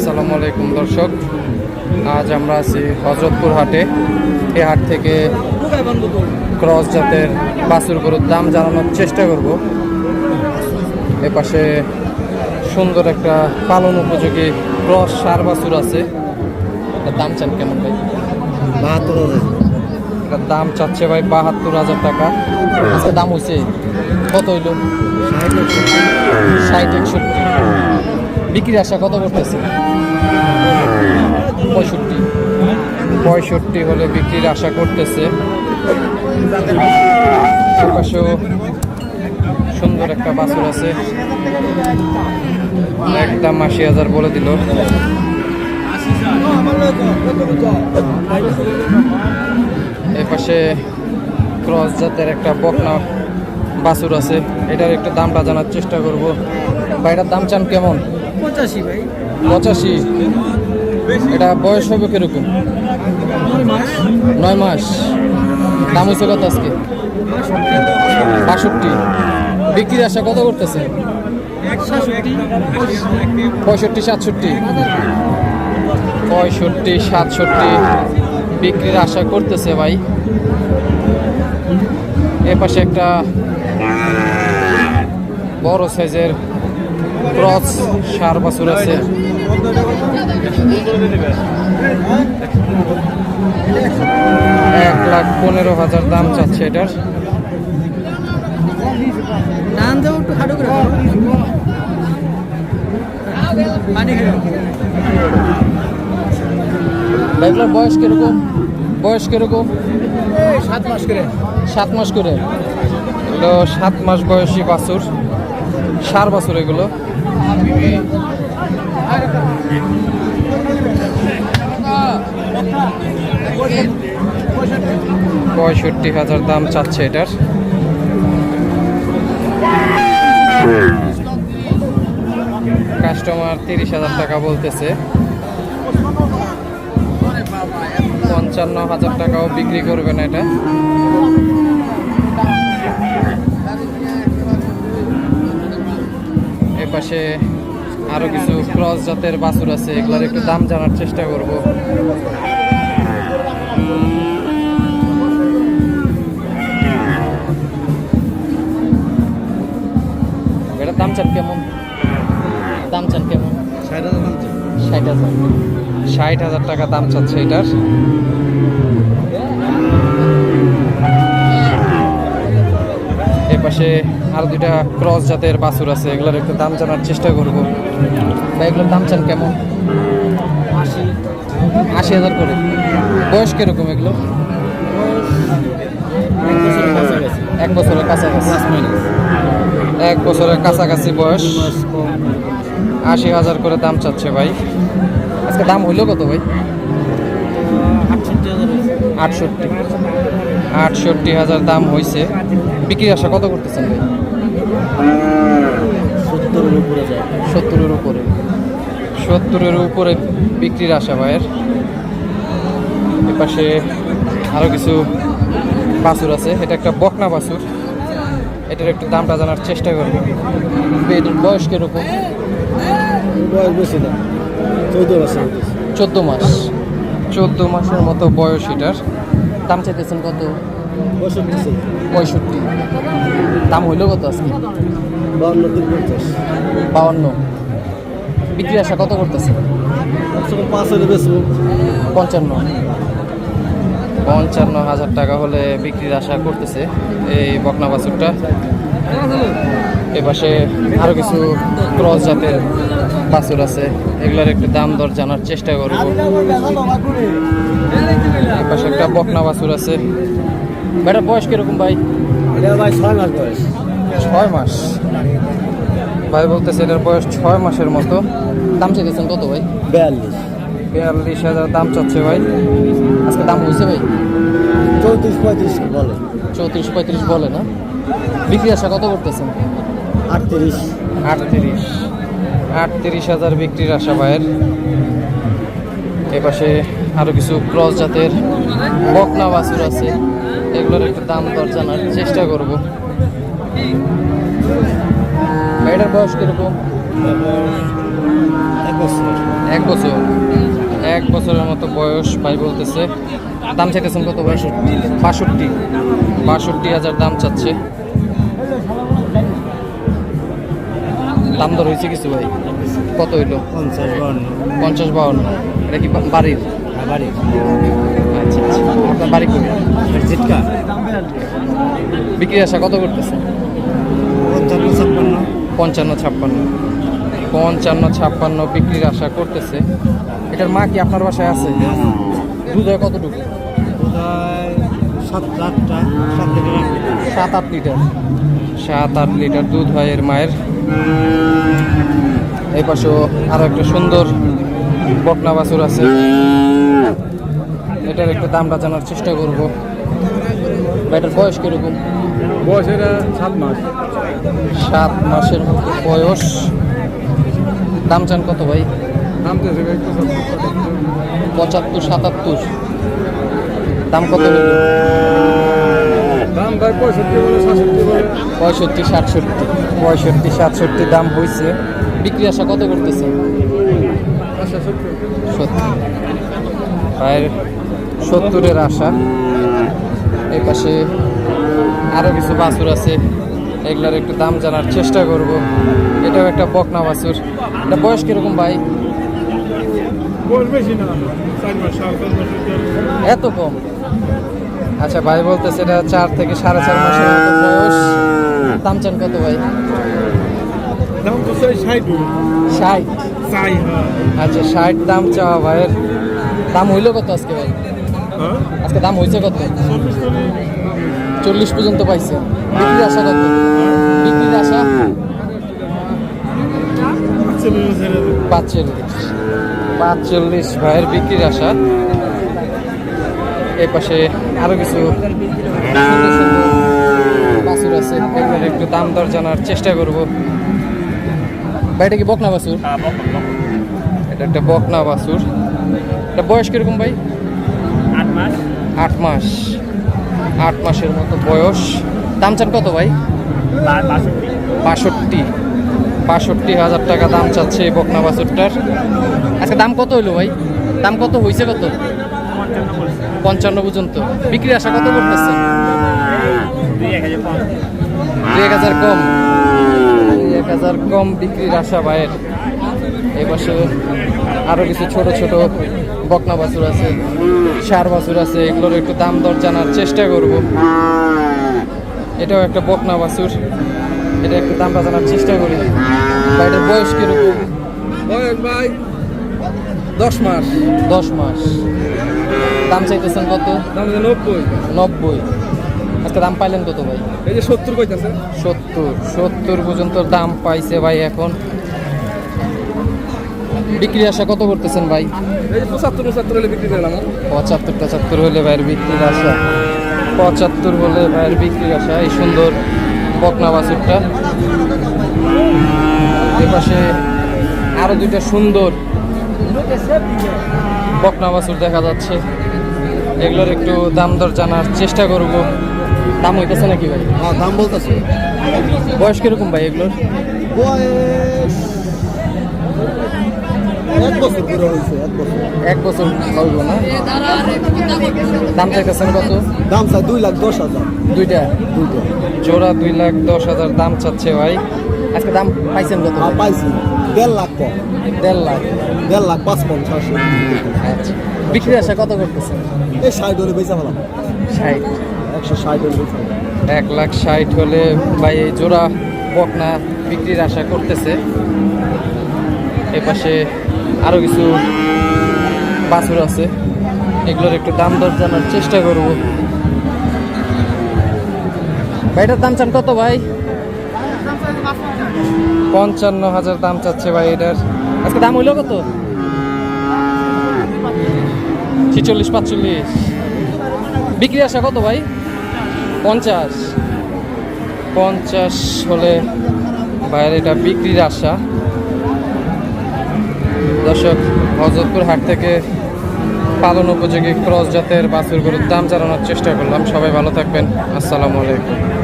আসসালামু আলাইকুম দর্শক। আজ আমরা আছি হজরতপুর হাটে। এই হাট থেকে ক্রস জাতের বাছুর গরুর দাম জানানোর চেষ্টা করব। এ পাশে সুন্দর একটা পালন উপযোগী ক্রস সার বাছুর আছে। এটার দাম চান কেমন ভাই? বাহাত্তর হাজার। এটার দাম চাচ্ছে ভাই বাহাত্তর হাজার টাকা। আজকে দাম হয়েছে কত হইল? ষাট একষট্টি। বিক্রির আশা কত করতেছে? পঁয়ষট্টি। পঁয়ষট্টি হলে বিক্রির আশা করতেছে। সুন্দর একটা বাছুর আছে। একদম আশি হাজার বলে দিল। এই পাশে ক্রস জাতের একটা বকনা বাছুর আছে। এটার একটু দামটা জানার চেষ্টা করব। বা এটার দাম চান কেমন? পঁচাশি ভাই। পঁচাশি। এটা বয়স হবে কীরকম? নয় মাস। দাম হয়েছে কত আজকে? বাষট্টি। বিক্রির আশা কত করতেছে পঁয়ষট্টি সাতষট্টি। পঁয়ষট্টি সাতষট্টি। বিক্রির আশা করতেছে ভাই। এ পাশে একটা বড় সাইজের ক্রস সার বাছুর আছে। এক লাখ পনেরো হাজার দাম চাচ্ছে এটার। বয়স কীরকম? বয়স কীরকম? সাত মাস করে। সাত মাস করে। সাত মাস বয়সী বাছুর। সার বছর এগুলো। পঁয়ষট্টি হাজার দাম চাচ্ছে এটার। কাস্টমার তিরিশ হাজার টাকা বলতেছে। পঞ্চান্ন হাজার টাকাও বিক্রি করবে না এটা। পাশে আরও কিছু ক্রস জাতের বাছুর আছে এগুলার একটু দাম জানার চেষ্টা করব। এটার দাম চান কেমন? দাম চান কেমন? ষাট হাজার ষাট হাজার। ষাট হাজার টাকা দাম চাচ্ছে এটার। পাশে আর দুইটা ক্রস জাতের বাছুর আছে এগুলোর একটু দাম জানার চেষ্টা করব। বা এগুলোর দাম চান কেমন? আশি। আশি হাজার করে। বয়স কীরকম এগুলো? এক বছরের কাছাকাছি। এক বছরের কাছাকাছি। বয়স। আশি হাজার করে দাম চাচ্ছে ভাই। আজকে দাম হইল কত ভাই? আটষট্টি। আটষট্টি হাজার দাম হয়েছে বিক্রির আশা কত করতেছেন ভাই? সত্তরের উপরে যায়। সত্তরের উপরে। সত্তরের উপরে বিক্রির আশা ভাইয়ের। এপাশে আরও কিছু বাছুর আছে। এটা একটা বকনা বাছুর। এটার একটু দামটা জানার চেষ্টা করব এটার বয়স কীরকম? বয়স বেশি না। চৌদ্দ বছর চোদ্দ মাস। চোদ্দ মাসের মতো বয়স এটার। দাম চাইতেছেন কত? পঁয়ষট্টি। দাম হইল কত আজকে? বাউন্ন তিন পঞ্চাশ। বাউন্ন। বিক্রি আশা কত করতেছে পঞ্চান্ন। পঞ্চান্ন হাজার টাকা হলে বিক্রির আশা করতেছে এই বকনা বাছুরটা। এপাশে আরও কিছু ক্রস জাতের বাছুর আছে এগুলোর একটু দাম দর জানার চেষ্টা করব। এপাশে একটা বকনা বাছুর আছে। বেটার বয়স কীরকম ভাই? ভাই ছয় মাস বয়স। ছয় মাস। ভাই বলতেছে এটার বয়স ছয় মাসের মতো। দাম চাইতেছেন কত ভাই? বিয়াল্লিশ। বিয়াল্লিশ হাজার দাম চাচ্ছে ভাই। আজকে দাম হয়েছে ভাই? চৌত্রিশ পঁয়ত্রিশ বলে। চৌত্রিশ পঁয়ত্রিশ বলে না? বিক্রি আশা কত করতেছেন? আটত্রিশ। আটত্রিশ। আটত্রিশ হাজার বিক্রির আশা ভাইয়ের। এপাশে আরও কিছু ক্রস জাতের বকনা বাছুর আছে। এগুলোর একটু দাম দর জানার চেষ্টা করব। ভাইটার বয়স কীরকম? এক বছর। এক বছর। এক বছরের মতো বয়স ভাই বলতেছে। দাম চাইতেছেন কত? বয়স বাষট্টি। বাষট্টি হাজার দাম চাচ্ছে। দাম দর হয়েছে কিছু ভাই? কত হইল? পঞ্চাশ বাউন্ন। পঞ্চাশ বাউন্ন। এটা কি বাড়ির? বাড়ি আচ্ছা আচ্ছা। আপনার বাড়ি কই? জিটকা বিক্রি আসা কত করতেছে? পঞ্চান্ন ছাপ্পান্ন। পঞ্চান্ন ছাপ্পান্ন। পঞ্চান্ন ছাপ্পান্ন বিক্রির আশা করতেছে। এটার মা কি আপনার বাসায় আছে? দুধ হয় কতটুকু? সাত আটটা সাত লিটার। সাত আট লিটার। সাত আট লিটার দুধ হয় এর মায়ের। এই পাশেও আরও একটা সুন্দর বকনা বাছুর আছে। এটার একটু দামটা জানার চেষ্টা করব। এটার বয়স কীরকম? বয়স এটা সাত মাস। সাত মাসের বয়স। দাম চান কত ভাই? দাম পঁচাত্তর সাতাত্তর। দাম কত? দাম ভাই পঁয়ষট্টি বলে সাতষট্টি বলে। পঁয়ষট্টি সাতষট্টি। পঁয়ষট্টি সাতষট্টি দাম হয়েছে বিক্রি আশা কত করতেছে? সত্তর। প্রায় সত্তরের আশা। এই পাশে আরও কিছু বাছুর আছে। এগুলার একটু দাম জানার চেষ্টা করব। এটাও একটা বকনা বাছুর। এটা বয়স কীরকম ভাই? এত কম? আচ্ছা ভাই বলতেছে এটা চার থেকে সাড়ে চার মাসের মতো বয়স। দাম চান কত ভাই? ষাট। ষাট? হ্যাঁ। আচ্ছা ষাট দাম চাওয়া ভাইয়ের। দাম হইল কত আজকে ভাই? হ্যাঁ? আজকে দাম হয়েছে কত? চল্লিশ পর্যন্ত। পাইছে। বিক্রির আশা কত? বিক্রির আশা? পাঁচচল্লিশ। পাঁচচল্লিশ ভাইয়ের বিক্রির আশা। এই পাশে আরও কিছু বাছুর আছে। এগুলোর একটু দাম দর জানার চেষ্টা করব। ভাই এটা কি বকনা বাছুর? এটা একটা বকনা বাছুর। এটা বয়স কীরকম ভাই? আট মাস। আট মাস। আট মাসের মতো বয়স। দাম চান কত ভাই? বাষট্টি। বাষট্টি। হাজার টাকা দাম চাচ্ছে এই বকনা বাছুরটার। আজকে দাম কত হইল ভাই? দাম কত হয়েছে কত? পঞ্চান্ন পর্যন্ত। বিক্রি আসা কত করতেছেন? দুই এক হাজার কম। এক হাজার কম বিক্রির আশা ভাইয়ের। এই বছর আরও কিছু ছোট ছোট বকনা বাছুর আছে সার বাছুর আছে এগুলোর একটু দাম দর জানার চেষ্টা করব। এটাও একটা বকনা বাছুর। এটা একটু দামটা জানার চেষ্টা করি। বা এটার বয়স কীরকম? বয়স ভাই দশ মাস। দশ মাস। দাম চাইতেছেন কত? দাম নব্বই। নব্বই। আজকে দাম পাইলেন কত ভাই? এই যে সত্তর সত্তর। সত্তর পর্যন্ত দাম পাইছে ভাই এখন। বিক্রি আশা কত করতেছেন ভাই? পঁচাত্তর পঁচাত্তর হলে বিক্রি করলাম পঁচাত্তর হলে ভাইয়ের বিক্রির আশা। পঁচাত্তর হলে ভাইয়ের বিক্রির আশা। এই সুন্দর বকনা বাছুরটা। এপাশে আরও দুইটা সুন্দর বকনা বাছুর দেখা যাচ্ছে। এগুলোর একটু দাম দর জানার চেষ্টা করব। দাম হইতেছে নাকি ভাই? হ্যাঁ দাম বলতেছে। বয়স কীরকম ভাই এগুলোর? বয়স এক বছর পুরো হয়েছে এক বছর। এক বছর হইব না? দাম চাইতেছেন কত? দাম চাই দুই লাখ দশ হাজার। দুইটা? দুইটা। জোড়া দুই লাখ দশ হাজার দাম চাচ্ছে ভাই। আজকে দাম পাইছেন কত? হ্যাঁ পাইছি। দেড় লাখ দেড় লাখ। দেড় লাখ পাঁচ পঞ্চাশ বিক্রি আসা কত করতেছেন এই ষাট হলে বেচা পেলাম। ষাট। একশো ষাট হলে এক লাখ ষাট হলে ভাই এই জোড়া বকনা বিক্রির আশা করতেছে। এই পাশে আরও কিছু বাছুর আছে। এগুলোর একটু দাম দর জানার চেষ্টা করব। ভাইটার দাম চান কত ভাই? পঞ্চান্ন হাজার দাম চাচ্ছে ভাই এটার। আজকে দাম হইল কত? ছিচল্লিশ, পাঁচচল্লিশ। বিক্রি আসা কত ভাই? পঞ্চাশ। পঞ্চাশ হলে বাইরে এটা বিক্রির আশা। দর্শক, হজরতপুর হাট থেকে পালন উপযোগী ক্রস জাতের বাছুর গরুর দাম জানানোর চেষ্টা করলাম। সবাই ভালো থাকবেন। আসসালামু আলাইকুম।